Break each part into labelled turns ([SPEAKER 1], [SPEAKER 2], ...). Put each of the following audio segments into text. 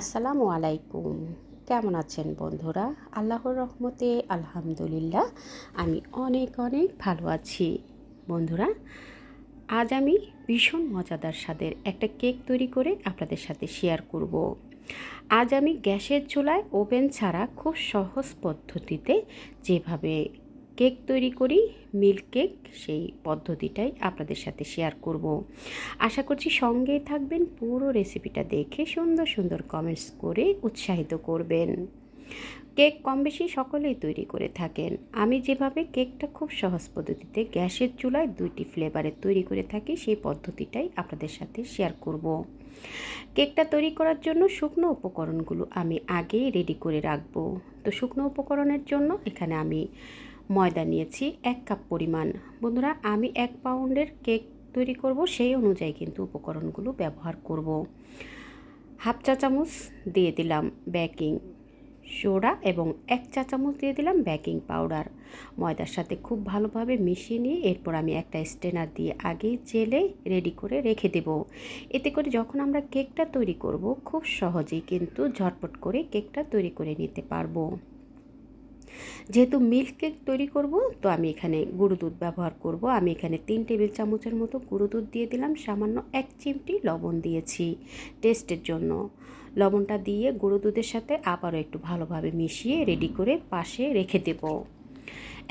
[SPEAKER 1] আসসালামু আলাইকুম। কেমন আছেন বন্ধুরা? আল্লাহর রহমতে আলহামদুলিল্লাহ, আমি অনেক অনেক ভালো আছি। বন্ধুরা, আজ আমি ভীষণ মজাদার স্বাদের একটা কেক তৈরি করে আপনাদের সাথে শেয়ার করব। আজ আমি গ্যাসের চুলায় ওভেন ছাড়া খুব সহজ পদ্ধতিতে যেভাবে কেক তৈরি করি, মিল্ক কেক, সেই পদ্ধতিটাই আপনাদের সাথে শেয়ার করব। আশা করছি সঙ্গেই থাকবেন, পুরো রেসিপিটা দেখে সুন্দর সুন্দর কমেন্টস করে উৎসাহিত করবেন। কেক কম বেশি সকলেই তৈরি করে থাকেন। আমি যেভাবে কেকটা খুব সহজ পদ্ধতিতে গ্যাসের চুলায় দুইটি ফ্লেভারে তৈরি করে থাকি, সেই পদ্ধতিটাই আপনাদের সাথে শেয়ার করব। কেকটা তৈরি করার জন্য শুকনো উপকরণগুলো আমি আগেই রেডি করে রাখব। তো শুকনো উপকরণের জন্য এখানে আমি ময়দা নিয়েছি, এক কাপ পরিমাণ। বন্ধুরা, আমি এক পাউন্ডের কেক তৈরি করব, সেই অনুযায়ী কিন্তু উপকরণগুলো ব্যবহার করব। হাফ চা চামচ দিয়ে দিলাম বেকিং সোডা এবং এক চা চামচ দিয়ে দিলাম বেকিং পাউডার। ময়দার সাথে খুব ভালোভাবে মিশিয়ে নিয়ে এরপর আমি একটা স্টেনার দিয়ে আগে জেলে রেডি করে রেখে দেব। এতে করে যখন আমরা কেকটা তৈরি করব, খুব সহজেই কিন্তু ঝটপট করে কেকটা তৈরি করে নিতে পারব। যেহেতু মিল্ক কেক তৈরি করব, তো আমি এখানে গুঁড়ো দুধ ব্যবহার করব। আমি এখানে তিন টেবিল চামচের মতো গুঁড়ো দুধ দিয়ে দিলাম, সামান্য এক চিমটি লবণ দিয়েছি টেস্টের জন্য। লবণটা দিয়ে গুঁড়ো দুধের সাথে আবারও একটু ভালোভাবে মিশিয়ে রেডি করে পাশে রেখে দেব।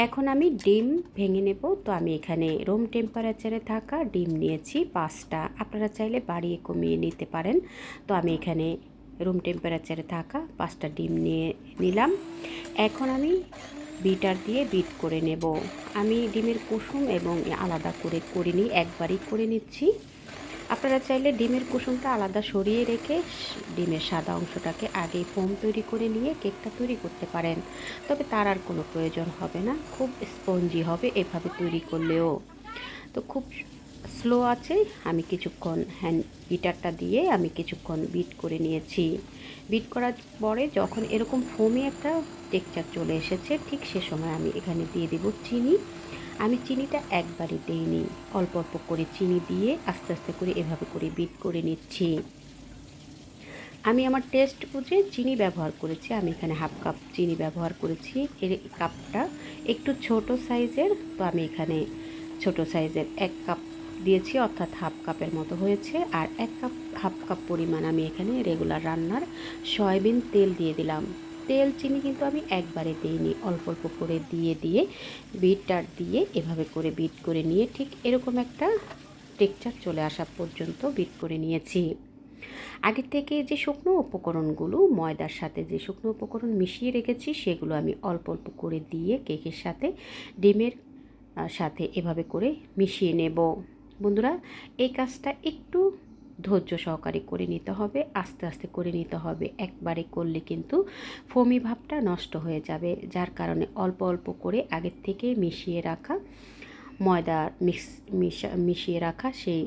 [SPEAKER 1] এখন আমি ডিম ভেঙে নেব, তো আমি এখানে রুম টেম্পারেচারে থাকা ডিম নিয়েছি পাঁচটা। আপনারা চাইলে বাড়িয়ে কমিয়ে নিতে পারেন। তো আমি এখানে রুম টেম্পারেচারে থাকা পাঁচটা ডিম নিয়ে নিলাম। এখন আমি বিটার দিয়ে বিট করে নেব। আমি ডিমের কুসুম এবং আলাদা করে করিনি, একবারই করে নিচ্ছি। আপনারা চাইলে ডিমের কুসুমটা আলাদা সরিয়ে রেখে ডিমের সাদা অংশটাকে আগে ফোম তৈরি করে নিয়ে কেকটা তৈরি করতে পারেন। তবে তার আর কোনো প্রয়োজন হবে না, খুব স্পঞ্জি হবে এভাবে তৈরি করলেও। তো খুব স্লো আছে, আমি কিছুক্ষণ হ্যান্ড বিটারটা দিয়ে আমি কিছুক্ষণ বিট করে নিয়েছি। বিট করার পরে যখন এরকম ফোমি একটা টেক্সচার চলে এসেছে, ঠিক সে সময় আমি এখানে দিয়ে দেব চিনি। আমি চিনিটা একবারই দিইনি, অল্প অল্প করে চিনি দিয়ে আস্তে আস্তে করে এভাবে করে বিট করে নিচ্ছি। আমি আমার টেস্ট বুঝে চিনি ব্যবহার করেছি, আমি এখানে হাফ কাপ চিনি ব্যবহার করেছি। এর কাপটা একটু ছোট সাইজের, তো আমি এখানে ছোট সাইজের এক কাপ দিয়েছি, অর্থাৎ হাফ কাপের মতো হয়েছে। আর এক কাপ, হাফ কাপ পরিমাণ আমি এখানে রেগুলার রান্নার সয়াবিন তেল দিয়ে দিলাম। তেল, চিনি কিন্তু আমি একবারে দিইনি। অল্প অল্প করে দিয়ে দিয়ে বিটটার দিয়ে এভাবে করে বিট করে নিয়ে ঠিক এরকম একটা টেক্সচার চলে আসা পর্যন্ত বিট করে নিয়েছি। আগে থেকে যে শুকনো উপকরণগুলো, ময়দার সাথে যে শুকনো উপকরণ মিশিয়ে রেখেছি, সেগুলো আমি অল্প অল্প করে দিয়ে কেকের সাথে, ডিমের সাথে এভাবে করে মিশিয়ে নেব। বন্ধুরা, এই কাজটা একটু ধৈর্য সহকারে করে নিতে হবে, আস্তে আস্তে করে নিতে হবে। একবারে করলে কিন্তু ফমি ভাবটা নষ্ট হয়ে যাবে, যার কারণে অল্প অল্প করে আগের থেকে মিশিয়ে রাখা ময়দা মিক্স মিশিয়ে রাখা সেই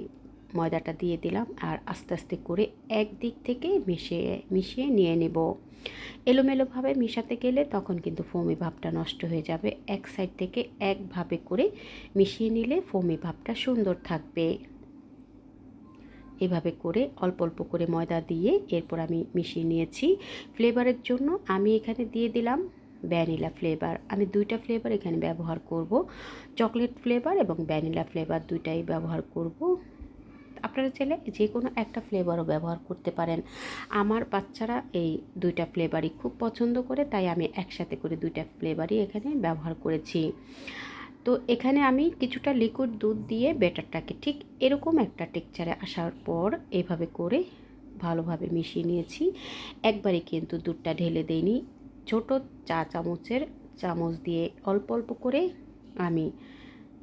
[SPEAKER 1] ময়দাটা দিয়ে দিলাম আর আস্তে আস্তে করে একদিক থেকে মিশিয়ে মিশিয়ে নিয়ে নেব। এলোমেলোভাবে মিশাতে গেলে তখন কিন্তু ফোমি ভাবটা নষ্ট হয়ে যাবে। এক সাইড থেকে একভাবে করে মিশিয়ে নিলে ফোমি ভাবটা সুন্দর থাকবে। এভাবে করে অল্প অল্প করে ময়দা দিয়ে এরপর আমি মিশিয়ে নিয়েছি। ফ্লেভারের জন্য আমি এখানে দিয়ে দিলাম ভ্যানিলা ফ্লেভার। আমি দুইটা ফ্লেভার এখানে ব্যবহার করব। চকলেট ফ্লেভার এবং ভ্যানিলা ফ্লেভার দুইটাই ব্যবহার করব। আপনারা চাইলে যে কোনো একটা ফ্লেভারও ব্যবহার করতে পারেন। আমার বাচ্চারা এই দুইটা ফ্লেভারই খুব পছন্দ করে, তাই আমি একসাথে করে দুইটা ফ্লেভারই এখানে ব্যবহার করেছি। তো এখানে আমি কিছুটা লিকুইড দুধ দিয়ে ব্যাটারটাকে ঠিক এরকম একটা টেক্সচারে আসার পর এভাবে করে ভালোভাবে মিশিয়ে নিয়েছি। একবারে কিন্তু দুধটা ঢেলে দেইনি। ছোট চা চামচের চামচ দিয়ে অল্প অল্প করে আমি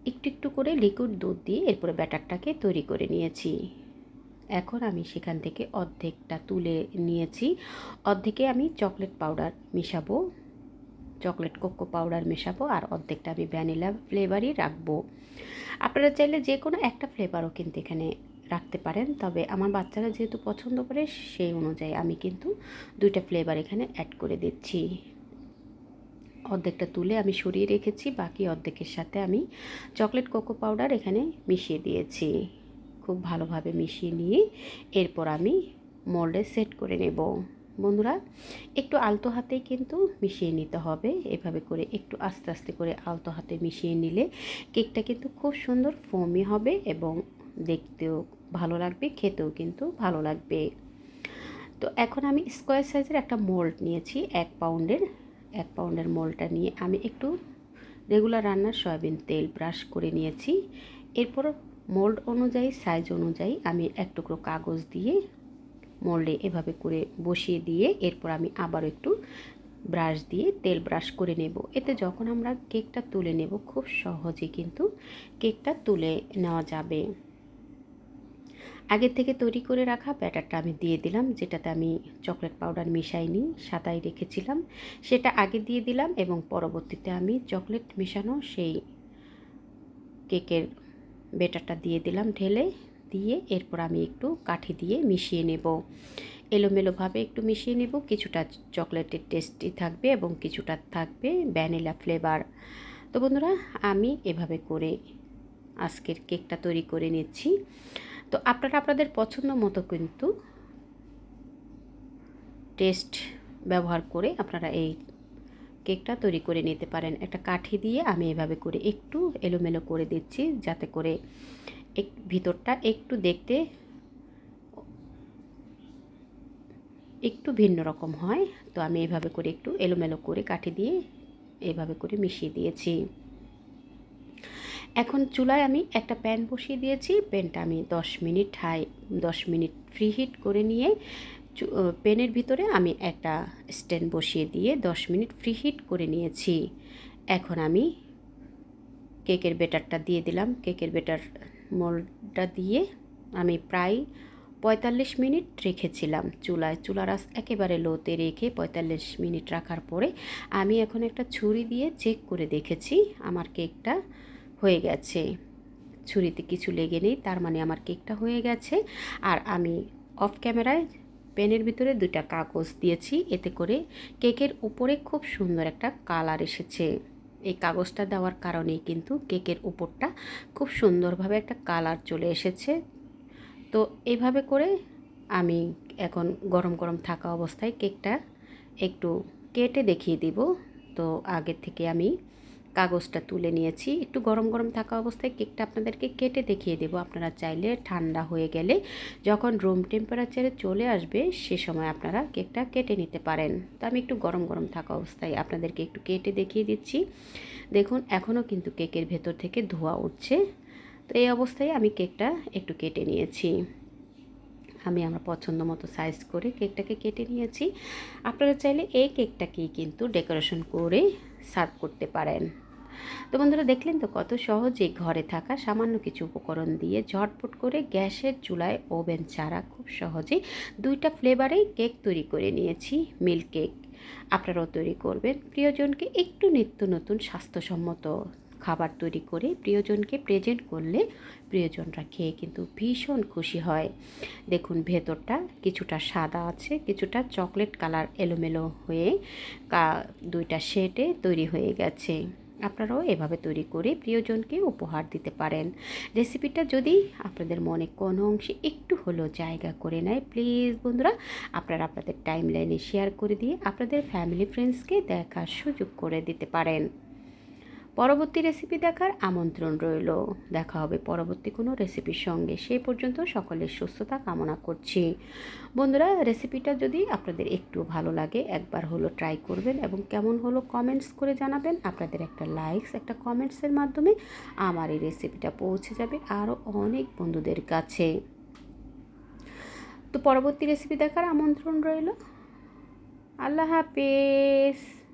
[SPEAKER 1] একটু একটু করে লিকুইড দুধ দিয়ে এরপরে ব্যাটারটাকে তৈরি করে নিয়েছি। এখন আমি সেখান থেকে অর্ধেকটা তুলে নিয়েছি। অর্ধেকে আমি চকলেট পাউডার মিশাবো চকলেট কোকো পাউডার মেশাবো আর অর্ধেকটা আমি ভ্যানিলা ফ্লেভারই রাখব। আপনারা চাইলে যে কোনো একটা ফ্লেভারও কিন্তু এখানে রাখতে পারেন, তবে আমার বাচ্চারা যেহেতু পছন্দ করে, সেই অনুযায়ী আমি কিন্তু দুইটা ফ্লেভার এখানে অ্যাড করে দিচ্ছি। অর্ধেকটা তুলে আমি সরিয়ে রেখেছি, বাকি অর্ধেকের সাথে আমি চকলেট কোকো পাউডার এখানে মিশিয়ে দিয়েছি। খুব ভালোভাবে মিশিয়ে নিয়ে এরপর আমি মোল্ডে সেট করে নেব। বন্ধুরা, একটু আলতো হাতেই কিন্তু মিশিয়ে নিতে হবে। এভাবে করে একটু আস্তে আস্তে করে আলতো হাতে মিশিয়ে নিলে কেকটা কিন্তু খুব সুন্দর ফোমি হবে এবং দেখতেও ভালো লাগবে, খেতেও কিন্তু ভালো লাগবে। তো এখন আমি স্কোয়ার সাইজের একটা মোল্ড নিয়েছি, এক পাউন্ডের। এক পাউন্ডের মোল্ডটা নিয়ে আমি একটু রেগুলার রান্নার সয়াবিন তেল ব্রাশ করে নিয়েছি। এরপর মোল্ড অনুযায়ী, সাইজ অনুযায়ী আমি এক টুকরো কাগজ দিয়ে মোল্ডে এভাবে করে বসিয়ে দিয়ে এরপর আমি আবার একটু ব্রাশ দিয়ে তেল ব্রাশ করে নেব। এতে যখন আমরা কেকটা তুলে নেব, খুব সহজে কিন্তু কেকটা তুলে নেওয়া যাবে। আগের থেকে তৈরি করে রাখা ব্যাটারটা আমি দিয়ে দিলাম, যেটাতে আমি চকলেট পাউডার মিশাইনি সাতাই রেখেছিলাম। সেটা আগে দিয়ে দিলাম এবং পরবর্তীতে আমি চকলেট মেশানো সেই কেকের বেটারটা দিয়ে দিলাম ঢেলে, দিয়ে এরপর আমি একটু কাঠি দিয়ে মিশিয়ে নেব। এলোমেলোভাবে একটু মিশিয়ে নেব, কিছুটা চকলেটের টেস্টি থাকবে এবং কিছুটা থাকবে ভ্যানিলা ফ্লেভার। তো বন্ধুরা, আমি এভাবে করে আজকের কেকটা তৈরি করে নিচ্ছি। তো আপনারা আপনাদের পছন্দ মতো কিন্তু টেস্ট ব্যবহার করে আপনারা এই কেকটা তৈরি করে নিতে পারেন। একটা কাঠি দিয়ে আমি এভাবে করে একটু এলোমেলো করে দিচ্ছি যাতে করে এক, ভিতরটা একটু দেখতে একটু ভিন্ন রকম হয়। তো আমি এভাবে করে একটু এলোমেলো করে কাঠি দিয়ে এভাবে করে মিশিয়ে দিয়েছি। এখন চুলায় আমি একটা প্যান বসিয়ে দিয়েছি, প্যানটা আমি দশ মিনিট হাই, দশ মিনিট ফ্রি হিট করে নিয়ে প্যানের ভিতরে আমি একটা স্ট্যান্ড বসিয়ে দিয়ে দশ মিনিট ফ্রি হিট করে নিয়েছি। এখন আমি কেকের বেটারটা দিয়ে দিলাম। কেকের বেটার মোলটা দিয়ে আমি প্রায় পঁয়তাল্লিশ মিনিট রেখেছিলাম। চুলায়, চুলার আস একেবারে লোতে রেখে পঁয়তাল্লিশ মিনিট রাখার পরে আমি এখন একটা ছুরি দিয়ে চেক করে দেখেছি। আমার কেকটা হয়ে গেছে। ছুরিতে কিছু লেগে নেই, তার মানে আমার কেকটা হয়ে গেছে। আর আমি অফ ক্যামেরায় পেনের ভিতরে দুইটা কাগজ দিয়েছি, এতে করে কেকের উপরে খুব সুন্দর একটা কালার এসেছে। এই কাগজটা দেওয়ার কারণেই কিন্তু কেকের উপরটা খুব সুন্দরভাবে একটা কালার চলে এসেছে। তো এইভাবে করে আমি এখন গরম গরম থাকা অবস্থায় কেকটা একটু কেটে দেখিয়ে দিব। তো আগের থেকে আমি কাগজটা তুলে নিয়েছি। একটু গরম গরম থাকা অবস্থায় কেকটা আপনাদেরকে কেটে দেখিয়ে দেবো। আপনারা চাইলে ঠান্ডা হয়ে গেলে যখন রুম টেম্পারেচারে চলে আসবে, সে সময় আপনারা কেকটা কেটে নিতে পারেন। তো আমি একটু গরম গরম থাকা অবস্থায় আপনাদেরকে একটু কেটে দেখিয়ে দিচ্ছি। দেখুন, এখনও কিন্তু কেকের ভেতর থেকে ধোয়া উঠছে। তো এই অবস্থায় আমি কেকটা একটু কেটে নিয়েছি। আমি আমার পছন্দ মতো সাইজ করে কেকটাকে কেটে নিয়েছি। আপনারা চাইলে এই কেকটাকেই কিন্তু ডেকোরেশন করে সার্ভ করতে পারেন। তো বন্ধুরা দেখলেন তো কত সহজে ঘরে থাকা সামান্য কিছু উপকরণ দিয়ে ঝটপট করে গ্যাসের চুলায় ওভেন ছাড়া খুব সহজেই দুইটা ফ্লেভারেই কেক তৈরি করে নিয়েছি, মিল্ক কেক। আপনারাও তৈরি করবেন। প্রিয়জনকে একটু নিত্য নতুন স্বাস্থ্যসম্মত খাবার তৈরি করে প্রিয়জনকে প্রেজেন্ট করলে প্রিয়জনরা খেয়ে কিন্তু ভীষণ খুশি হয়। দেখুন ভেতরটা কিছুটা সাদা আছে, কিছুটা চকলেট কালার এলোমেলো হয়ে দুইটা শেডে তৈরি হয়ে গেছে। আপনারাও এভাবে তৈরি করে প্রিয়জনকে উপহার দিতে পারেন। রেসিপিটা যদি আপনাদের মনে কোনো অংশে একটু হলেও জায়গা করে নেয়, প্লিজ বন্ধুরা, আপনারা আপনাদের টাইম লাইনে শেয়ার করে দিয়ে আপনাদের ফ্যামিলি, ফ্রেন্ডসকে দেখার সুযোগ করে দিতে পারেন। পরবর্তী রেসিপি দেখার আমন্ত্রণ রইল। দেখা হবে পরবর্তী কোনো রেসিপির সঙ্গে। সেই পর্যন্ত সকলের সুস্থতা কামনা করছি। বন্ধুরা রেসিপিটা যদি আপনাদের একটু ভালো লাগে, একবার হলো ট্রাই করবেন এবং কেমন হলো কমেন্টস করে জানাবেন। আপনাদের একটা লাইকস একটা কমেন্টসের মাধ্যমে আমার এই রেসিপিটা পৌঁছে যাবে আরও অনেক বন্ধুদের কাছে। তো পরবর্তী রেসিপি দেখার আমন্ত্রণ রইল। আল্লাহ হাফেজ।